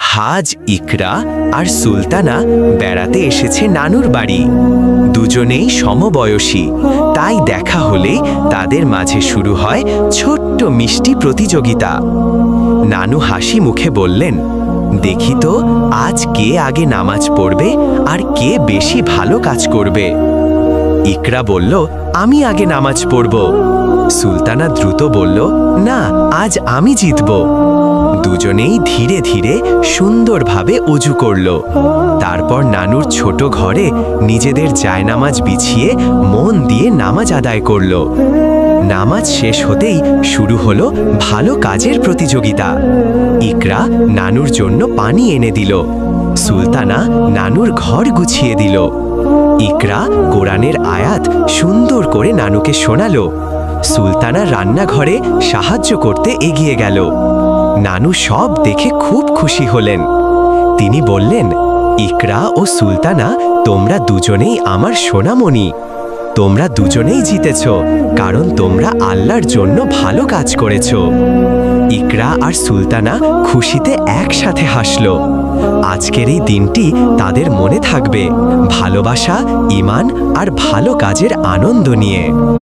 হাজ, ইকরা আর সুলতানা বেড়াতে এসেছে নানুর বাড়ি। দুজনেই সমবয়সী। তাই দেখা হলে তাদের মাঝে শুরু হয় ছোট্ট মিষ্টি প্রতিযোগিতা। নানু হাসি মুখে বললেন, দেখি তো, আজ কে আগে নামাজ পড়বে আর কে বেশি ভালো কাজ করবে? ইকরা বলল, আমি আগে নামাজ পড়ব। সুলতানা দ্রুত বলল, না, আজ আমি জিতব। দুজনেই ধীরে ধীরে সুন্দরভাবে অজু করল। তারপর নানুর ছোট ঘরে নিজেদের জায়নামাজ বিছিয়ে মন দিয়ে নামাজ আদায় করল। নামাজ শেষ হতেই শুরু হলো ভালো কাজের প্রতিযোগিতা। ইকরা নানুর জন্য পানি এনে দিল। সুলতানা নানুর ঘর গুছিয়ে দিল। ইকরা কোরআনের আয়াত সুন্দর করে নানুকে শোনালো। সুলতানা রান্নাঘরে সাহায্য করতে এগিয়ে গেল। নানু সব দেখে খুব খুশি হলেন। তিনি বললেন, ইকরা ও সুলতানা, তোমরা দুজনেই আমার সোনামণি। তোমরা দুজনেই জিতেছ, কারণ তোমরা আল্লাহর জন্য ভালো কাজ করেছ। ইকরা আর সুলতানা খুশিতে একসাথে হাসল। আজকের এই দিনটি তাদের মনে থাকবে ভালোবাসা ইমান আর ভালো কাজের আনন্দ নিয়ে।